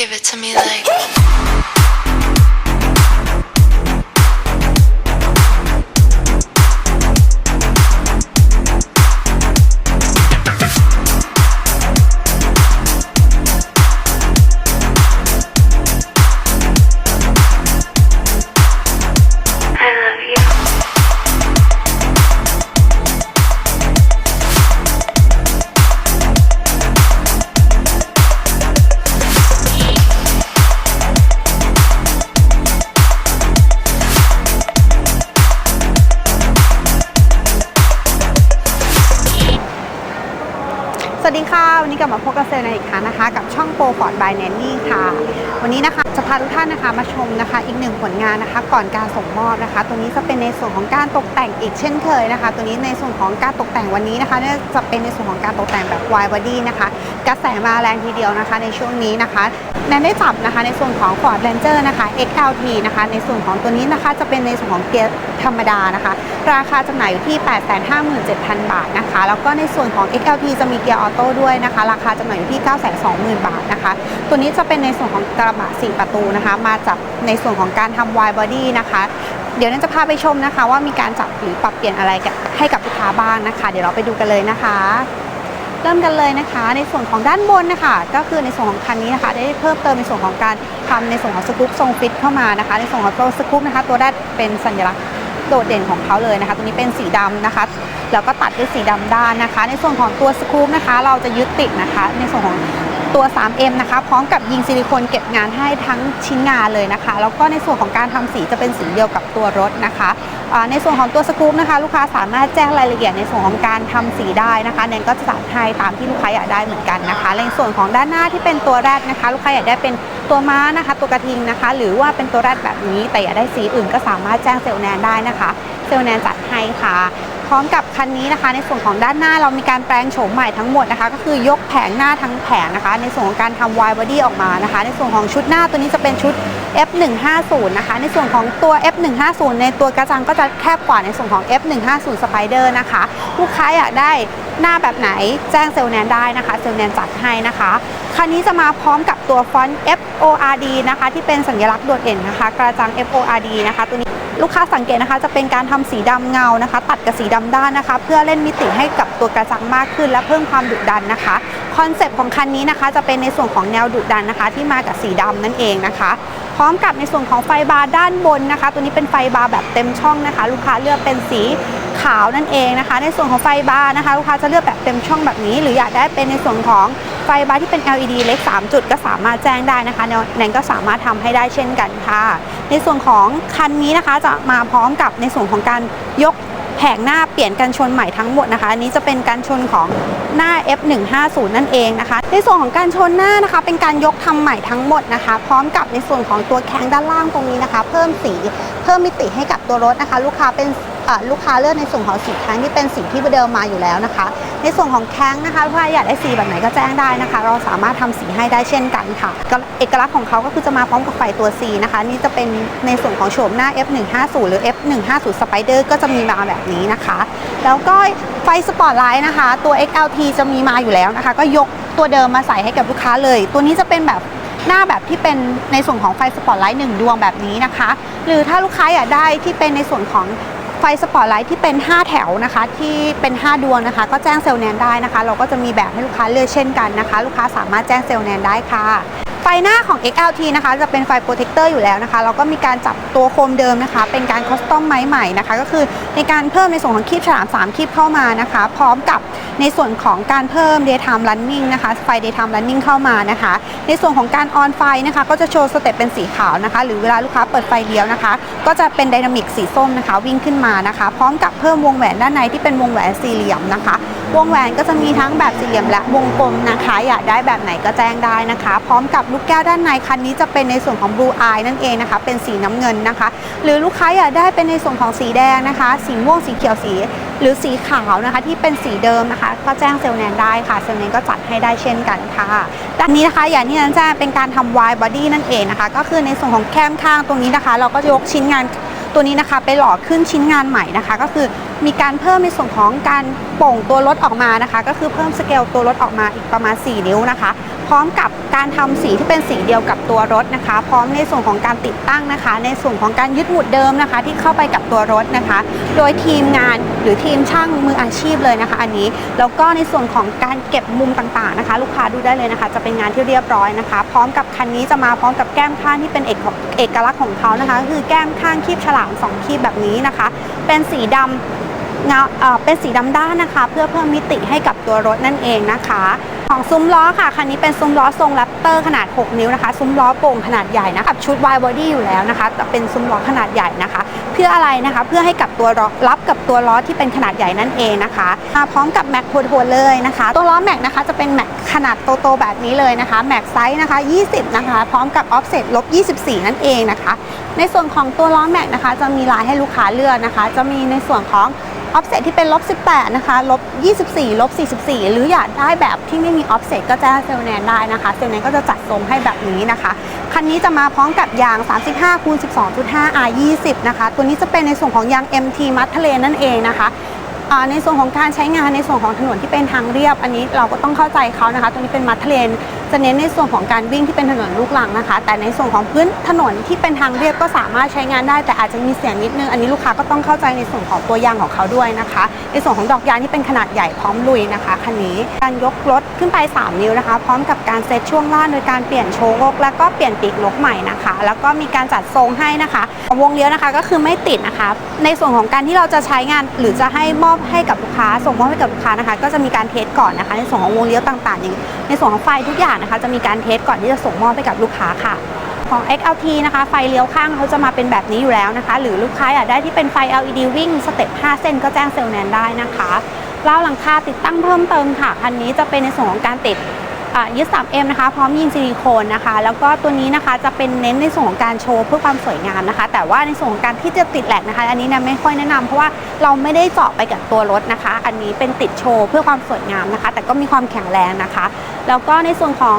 Give it to me like. วัสดีค่ะ วันนี้กลับมาพบกับเซลในอีกครั้งนะคะ กับช่องโปรฟอร์ดบายแนนนี่ค่ะ วันนี้นะคะจะพาทุกท่านนะคะมาชมนะคะ อีกหนึ่งผลงานนะคะ ก่อนการส่งมอบนะคะ ตัวนี้จะเป็นในส่วนของการตกแต่งอีกเช่นเคยนะคะ ตัวนี้ในส่วนของการตกแต่งวันนี้นะคะจะเป็นในส่วนของการตกแต่งแบบวายบอดี้นะคะ กระแสมาแรงทีเดียวนะคะ ในช่วงนี้นะคะ แนนได้จับนะคะในส่วนของ Ford Ranger นะคะ XLT นะคะ ในส่วนของตัวนี้นะคะจะเป็นในส่วนของเกียร์ธรรมดานะคะ ราคาจำหน่ายอยู่ที่ 857,000 บาทนะคะ แล้วก็ในส่วนของ XLT จะมีเกียร์ออโต้ด้วยนะคะ ราคาจำหน่ายอยู่ที่ 920,000 บาทนะคะ ตัวนี้จะเป็นในส่วนของกระบะ 4 ประตูนะคะ มาจากในส่วนของการทำ wide body นะคะเดี๋ยวนั้นจะพาไปชมนะคะ ว่ามีการจับหรือปรับเปลี่ยนอะไรกับให้กับลูกค้าบ้างนะคะ เดี๋ยวเราไปดูกันเลยนะคะ เริ่มกันเลยนะคะ ในส่วนของด้านบนนะคะก็คือในส่วนของคันนี้นะคะได้เพิ่มเติมในส่วนของการทำในส่วนของสกู๊ปทรงฟิตเข้ามานะคะ ในส่วนของตัวสกู๊ปนะคะตัวแรกเป็นสัญลักษณ์โดดเด่นของเขาเลยนะคะ ตัวนี้เป็นสีดำนะคะแล้วก็ตัดด้วยสีดำด้านนะคะ ในส่วนของตัวสกู๊ปนะคะ เราจะยึดติดนะคะ ในส่วนของ ตัว 3M นะคะ พร้อมกับยิงซิลิโคนเก็บงานให้ทั้งชิ้นงานเลยนะคะ แล้วก็ในส่วนของการทำสีจะเป็นสีเดียวกับตัวรถนะคะในส่วนของตัวสกู๊ปนะคะ ลูกค้าสามารถแจ้งรายละเอียดในส่วนของการทำสีได้นะคะแนนก็จะจัดให้ตามที่ลูกค้าอยากได้เหมือนกันนะคะ ในส่วนของด้านหน้าที่เป็นตัวแรดนะคะ ลูกค้าอยากได้เป็นตัวม้านะคะ ตัวกระทิงนะคะ หรือว่าเป็นตัวแรดแบบนี้แต่อยากได้สีอื่นก็สามารถแจ้งเซลล์แนนได้นะคะ เซลแนนจัดให้ค่ะ พร้อมกับคันนี้นะคะ ในส่วนของด้านหน้าเรามีการแปลงโฉมใหม่ทั้งหมดนะคะ ก็คือยกแผงหน้าทั้งแผงนะคะ ในส่วนของการทำวายบอดี้ออกมานะคะ ในส่วนของชุดหน้าตัวนี้จะเป็นชุด F150 นะคะ ในส่วนของตัว F150 ในตัวกระจังก็จะแคบกว่าในส่วนของ F150 Spider นะคะ ลูกค้าอยากได้หน้าแบบไหนแจ้งเซลล์แนนได้นะคะ เซลล์แนนจัดให้นะคะ คันนี้จะมาพร้อมกับตัวฟอนต์ FORD นะคะ ที่เป็นสัญลักษณ์โดดเด่นนะคะ กระจัง FORD นะคะตัวนี้ลูกค้าสังเกตนะคะ จะเป็นการทำสีดำเงานะคะ ตัดกับสีดำด้านนะคะ เพื่อเล่นมิติให้กับตัวกระจังมากขึ้น และเพิ่มความดุดันนะคะคอนเซปต์ของคันนี้นะคะ จะเป็นในส่วนของแนวดุดันนะคะ ที่มากับสีดำนั่นเองนะคะ ร้อมกับในส่วนของไฟบาร์ด้านบนนะคะ ตัวนี้เป็นไฟบาร์แบบเต็มช่องนะคะ ลูกค้าเลือกเป็นสีขาวนั่นเองนะคะ ในส่วนของไฟบาร์นะคะ ลูกค้าจะเลือกแบบเต็มช่องแบบนี้ หรืออยากได้เป็นในส่วนของไฟบาร์ที่เป็น LED เล็ก 3 จุดก็สามารถแจ้งได้นะคะแนนก็สามารถทำให้ได้เช่นกันค่ะ ในส่วนของคันนี้นะคะจะมาพร้อมกับในส่วนของการยก แผงหน้าเปลี่ยนกันชนใหม่ทั้งหมดนะคะ อันนี้จะเป็นการชนของหน้า F150 นั่นเองนะคะ ในส่วนของการชนหน้านะคะ เป็นการยกทำใหม่ทั้งหมดนะคะ พร้อมกับในส่วนของตัวแข้งด้านล่างตรงนี้นะคะ เพิ่มสีเพิ่มมิติให้กับตัวรถนะคะ ลูกค้าเป็น ลูกค้าเลือกในส่วนของสีแข้งที่เป็นสีที่เดิมมาอยู่แล้วนะคะ ในส่วนของแข้งนะคะถ้าอยากได้สีแบบไหนก็แจ้งได้นะคะ เราสามารถทำสีให้ได้เช่นกันค่ะ เอกลักษณ์ของเขาก็คือจะมาพร้อมกับไฟตัว C นะคะ นี่จะเป็นในส่วนของโฉมหน้า F150 หรือ F150 Spider ก็จะมีมาแบบนี้นะคะ แล้วก็ไฟสปอตไลท์นะคะ ตัว XLT จะมีมาอยู่แล้วนะคะ ก็ยกตัวเดิมมาใส่ให้กับลูกค้าเลย ตัวนี้จะเป็นแบบหน้าแบบที่เป็นในส่วนของไฟสปอตไลท์หนึ่งดวงแบบนี้นะคะ หรือถ้าลูกค้าอยากได้ที่เป็นในส่วนของ ไฟสปอตไลท์ที่เป็น 5 แถวนะคะ ที่เป็น 5 ดวงนะคะ ก็แจ้งเซลแนนได้นะคะ เราก็จะมีแบบให้ลูกค้าเลือกเช่นกันนะคะ ลูกค้าสามารถแจ้งเซลแนนได้ค่ะไฟหน้าของ XLT นะคะ จะเป็นไฟโปรเทคเตอร์อยู่แล้วนะคะ เราก็มีการจับตัวโคมเดิมนะคะ เป็นการคอสตอมไม้ใหม่นะคะ ก็คือในการเพิ่มในส่วนของคีบฉลาม3คีบเข้ามานะคะ พร้อมกับ ในส่วนของการเพิ่ม daytime running นะคะไฟ daytime running เข้ามานะคะ ในส่วนของการออนไฟนะคะก็จะโชว์สเต็ปเป็นสีขาวนะคะ หรือเวลาลูกค้าเปิดไฟเดียวนะคะ ก็จะเป็นไดนามิกสีส้มนะคะ วิ่งขึ้นมานะคะ พร้อมกับเพิ่มวงแหวนด้านในที่เป็นวงแหวนสี่เหลี่ยมนะคะ วงแหวนก็จะมีทั้งแบบสี่เหลี่ยมและวงกลมนะคะ อยากได้แบบไหนก็แจ้งได้นะคะ พร้อมกับลูกแก้วด้านในคันนี้จะเป็นในส่วนของ blue eye นั่นเองนะคะ เป็นสีน้ำเงินนะคะ หรือลูกค้าอยากได้เป็นในส่วนของสีแดงนะคะ สีม่วงสีเขียวสี หรือสีขาวนะคะที่เป็นสีเดิมนะคะ ก็แจ้งเซลแนนได้ค่ะ เซลแนนก็จัดให้ได้เช่นกันค่ะด้านนี้นะคะอย่างที่นั้นแจ้งเป็นการทำ wide body นั่นเองนะคะ ก็คือในส่วนของแคมข้างตรงนี้นะคะ เราก็ยกชิ้นงานตัวนี้นะคะไปหล่อขึ้นชิ้นงานใหม่นะคะ ก็คือมีการเพิ่มในส่วนของการโป่งตัวรถออกมานะคะ ก็คือเพิ่มสเกลตัวรถออกมาอีกประมาณ 4 นิ้วนะคะ พร้อมกับการทำสีที่เป็นสีเดียวกับตัวรถนะคะ พร้อมในส่วนของการติดตั้งนะคะ ในส่วนของการยึดหมุดเดิมนะคะ ที่เข้าไปกับตัวรถนะคะ โดยทีมงานหรือทีมช่างมืออาชีพเลยนะคะ อันนี้แล้วก็ในส่วนของการเก็บมุมต่างๆนะคะ ลูกค้าดูได้เลยนะคะ จะเป็นงานที่เรียบร้อยนะคะ พร้อมกับคันนี้จะมาพร้อมกับแก้มข้างที่เป็นเอกเอกลักษณ์ของเขานะคะ คือแก้มข้างคีบฉลามสองคีบแบบนี้นะคะ เป็นสีดำ เงาเป็นสีดำด้านนะคะ เพื่อเพิ่มมิติให้กับตัวรถนั่นเองนะคะ ของซุ้มล้อค่ะคันนี้เป็นซุ้มล้อทรงแรปเตอร์ขนาด 6 นิ้วนะคะ ซุ้มล้อโป่งขนาดใหญ่นะกับชุด wide body อยู่แล้วนะคะแต่เป็นซุ้มล้อขนาดใหญ่นะคะ เพื่ออะไรนะคะเพื่อให้กับตัวล้อรับกับตัวล้อที่เป็นขนาดใหญ่นั่นเองนะคะมาพร้อมกับแม็กโทนเลยนะคะ ตัวล้อแม็กนะคะจะเป็นแม็กขนาดโตๆแบบนี้เลยนะคะแม็กไซส์นะคะ 20 นะคะ พร้อมกับออฟเซ็ตลบ24 นั่นเองนะคะ ในส่วนของตัวล้อแม็กนะคะ จะมีลายให้ลูกค้าเลือกนะคะ จะมีในส่วนของ ออฟเซตที่เป็นลบ18นะคะลบ24ลบ44 หรืออยากได้แบบที่ไม่มีออฟเซตก็จ้งเซลแนนได้นะคะเซลแนนก็จะจัดทรงให้แบบนี้นะคะคันนี้จะมาพร้อมกับยาง 35คูณ12.5 R 20 นะคะ ตัวนี้จะเป็นในส่วนของยาง MT มัดทะเลนั่นเองนะคะในส่วนของการใช้งานในส่วนของถนนที่เป็นทางเรียบ อันนี้เราก็ต้องเข้าใจเขานะคะตัวนี้เป็นมัดทะเล จะเน้นในส่วนของการวิ่งที่เป็นถนนลูกรังนะคะ แต่ในส่วนของพื้นถนนที่เป็นทางเรียบก็สามารถใช้งานได้ แต่อาจจะมีเสียงนิดนึง อันนี้ลูกค้าก็ต้องเข้าใจในส่วนของตัวยางของเขาด้วยนะคะ ในส่วนของดอกยางที่เป็นขนาดใหญ่พร้อมลุยนะคะคันนี้การยกรถขึ้นไป 3 นิ้วนะคะ พร้อมกับการเซตช่วงล่างโดยการเปลี่ยนโชว์กแล้วก็เปลี่ยนปีกนกใหม่นะคะ แล้วก็มีการจัดทรงให้นะคะวงเลี้ยวนะคะก็คือไม่ติดนะคะ ในส่วนของการที่เราจะใช้งานหรือจะให้มอบให้กับลูกค้าส่งมอบให้กับลูกค้านะคะ ก็จะมีการเทสก่อนนะคะ ในส่วนของวงเลี้ยวต่างๆอย่างในส่วนของไฟทุกอย่างนะคะ จะมีการเทสก่อนที่จะส่งมอบให้กับลูกค้าค่ะ ของ XLT นะคะ ไฟเลี้ยวข้างเขาจะมาเป็นแบบนี้อยู่แล้วนะคะ หรือลูกค้าอยากได้ที่เป็นไฟ LED วิ่งสเต็ป 5 เส้นก็แจ้งเซลล์แนนได้นะคะราหลังคาติดตั้งเพิ่มเติมค่ะคันนี้จะเป็นในส่วนของการติดอ่ายึด 3M นะคะ พร้อมยิงซิลิโคนนะคะ แล้วก็ตัวนี้นะคะจะเป็นเน้นในส่วนของการโชว์เพื่อความสวยงามนะคะ แต่ว่าในส่วนของการที่จะติดแหลกนะคะ อันนี้นะไม่ค่อยแนะนำเพราะว่าเราไม่ได้เจาะไปกับตัวรถนะคะ อันนี้เป็นติดโชว์เพื่อความสวยงามนะคะ แต่ก็มีความแข็งแรงนะคะ แล้วก็ในส่วนของ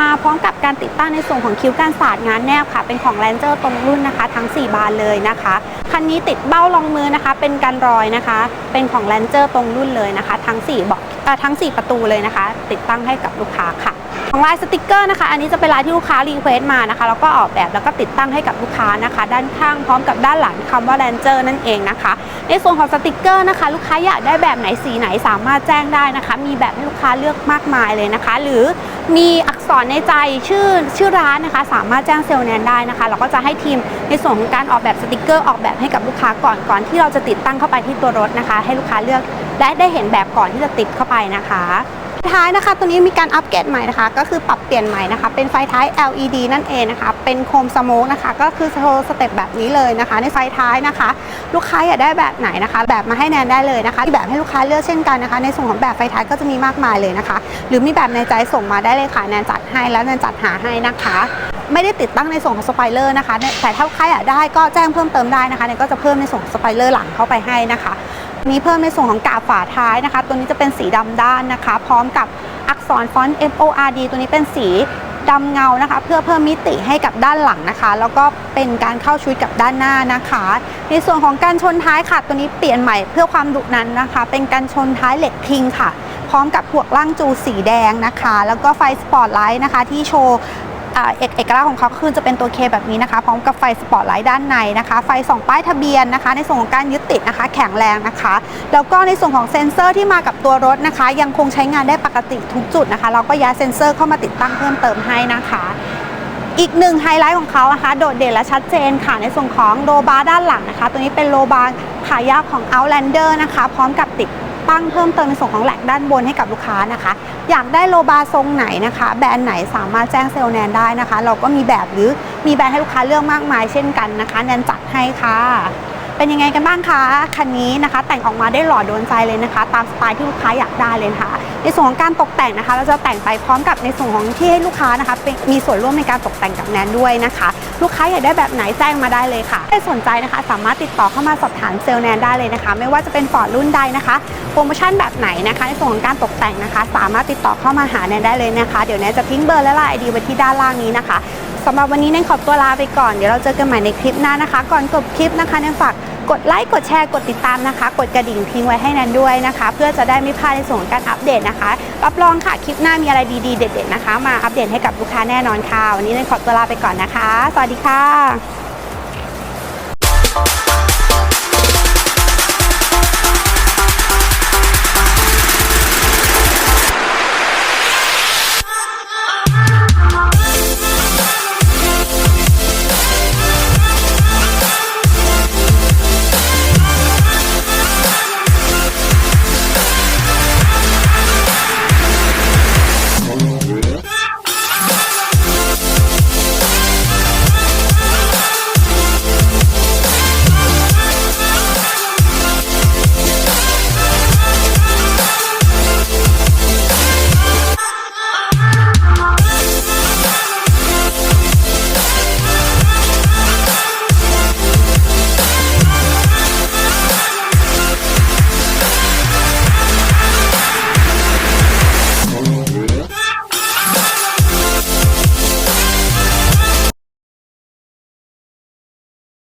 มาพร้อมกับการติดตั้งในส่วนของคิ้วการสาดงานแนบค่ะ เป็นของแลนเจอร์ตรงรุ่นนะคะ ทั้ง 4 บานเลยนะคะ คันนี้ติดเบ้ารองมือนะคะ เป็นกันรอยนะคะ เป็นของแลนเจอร์ตรงรุ่นเลยนะคะ ทั้ง4บอกเอ่ทั้ง 4 ประตูเลยนะคะ ติดตั้งให้กับลูกค้าค่ะ ของลายสติกเกอร์นะคะ อันนี้จะเป็นลายที่ลูกค้ารีเควสต์มานะคะแล้วก็ออกแบบแล้วก็ติดตั้งให้กับลูกค้านะคะ ด้านข้างพร้อมกับด้านหลังคำว่าแลนเจอร์นั่นเองนะคะ ในส่วนของสติกเกอร์นะคะ ลูกค้าอยากได้แบบไหนสีไหนสามารถแจ้งได้นะคะ มีแบบให้ลูกค้าเลือกมากมายเลยนะคะ หรือมีอักษรในใจชื่อชื่อร้านนะคะ สามารถแจ้งเซลล์แนนได้นะคะเราก็จะให้ทีมในส่วนของการออกแบบสติกเกอร์ออกแบบให้กับลูกค้าก่อนก่อนที่เราจะติดตั้งเข้าไปที่ตัวรถนะคะ ให้ลูกค้าเลือกและได้เห็นแบบก่อนที่จะติดเข้าไปนะคะ ท้ายนะคะ ตัวนี้มีการอัปเกรดใหม่นะคะ ก็คือปรับเปลี่ยนใหม่นะคะ เป็นไฟท้าย LED นั่นเองนะคะ เป็นโคมสโมกนะคะ ก็คือโชว์สเต็ปแบบนี้เลยนะคะ ในไฟท้ายนะคะ ลูกค้าอยากได้แบบไหนนะคะ แบบมาให้แนนได้เลยนะคะมีแบบให้ลูกค้าเลือกเช่นกันนะคะ ในส่วนของแบบไฟท้ายก็จะมีมากมายเลยนะคะ หรือมีแบบในใจส่งมาได้เลยค่ะแนนจัดให้แล้วแนนจัดหาให้นะคะไม่ได้ติดตั้งในส่วนของสไปเลอร์นะคะ แต่ถ้าลูกค้าอยากได้ก็แจ้งเพิ่มเติมได้นะคะแนนก็จะเพิ่มในส่วนของสไปเลอร์หลังเข้าไปให้นะคะ มีเพิ่มในส่วนของกาบฝาท้ายนะคะ ตัวนี้จะเป็นสีดำด้านนะคะ พร้อมกับอักษรฟอนต์ F O R D ตัวนี้เป็นสีดำเงานะคะ เพื่อเพิ่มมิติให้กับด้านหลังนะคะ แล้วก็เป็นการเข้าชุดกับด้านหน้านะคะ ในส่วนของการชนท้ายค่ะ ตัวนี้เปลี่ยนใหม่เพื่อความดุนั้นนะคะ เป็นการชนท้ายเหล็กพิงค่ะ พร้อมกับพวกล่างจูสีแดงนะคะ แล้วก็ไฟสปอตไลท์นะคะ ที่โชว์ เอกเอกลักษณ์ของเขาคือจะเป็นตัวเคแบบนี้นะคะ พร้อมกับไฟสปอตไลท์ด้านในนะคะ ไฟส่องป้ายทะเบียนนะคะ ในส่วนของการยึดติดนะคะ แข็งแรงนะคะ แล้วก็ในส่วนของเซ็นเซอร์ที่มากับตัวรถนะคะ ยังคงใช้งานได้ปกติทุกจุดนะคะ เราก็ย้ายเซ็นเซอร์เข้ามาติดตั้งเพิ่มเติมให้นะคะอีกหนึ่งไฮไลท์ของเขานะคะ โดดเด่นและชัดเจนค่ะในส่วนของโลบาร์ด้านหลังนะคะ ตัวนี้เป็นโลบาร์ขายาวของ Outlander นะคะ พร้อมกับติด ตั้งเพิ่มเติมในส่วนของแหลกด้านบนให้กับลูกค้านะคะ อยากได้โลบาร์ทรงไหนนะคะ แบรนด์ไหนสามารถแจ้งเซลล์แนนได้นะคะ เราก็มีแบบหรือมีแบรนด์ให้ลูกค้าเลือกมากมายเช่นกันนะคะแนนจัดให้ค่ะเป็นยังไงกันบ้างคะคันนี้นะคะ แต่งออกมาได้หล่อโดนใจเลยนะคะ ตามสไตล์ที่ลูกค้าอยากได้เลยนะคะในส่วนของการตกแต่งนะคะ เราจะแต่งไปพร้อมกับในส่วนของที่ให้ลูกค้านะคะเป็นมีส่วนร่วมในการตกแต่งกับแนนด้วยนะคะ ลูกค้าอยากได้แบบไหนแจ้งมาได้เลยค่ะถ้าสนใจนะคะ สามารถติดต่อเข้ามาสอบถามเซลล์แนนได้เลยนะคะ ไม่ว่าจะเป็นฟอร์ดรุ่นใดนะคะโปรโมชั่นแบบไหนนะคะ ในส่วนของการตกแต่งนะคะ สามารถติดต่อเข้ามาหาแนนได้เลยนะคะ เดี๋ยวแนนจะทิ้งเบอร์และไลน์ไอดีไว้ที่ด้านล่างนี้นะคะสำหรับวันนี้แนนขอตัวลาไปก่อนเดี๋ยวเราเจอกันใหม่ในคลิปหน้านะคะ ก่อนจบคลิปนะคะแนนฝาก กดไลค์กดแชร์กดติดตามนะคะ กดกระดิ่งทิ้งไว้ให้นันด้วยนะคะ เพื่อจะได้ไม่พลาดในส่วนของการอัปเดตนะคะรับรองค่ะคลิปหน้ามีอะไรดีๆเด็ด ๆนะคะ มาอัปเดตให้กับลูกค้าแน่นอนค่ะวันนี้นันขอตัวลาไปก่อนนะคะ สวัสดีค่ะ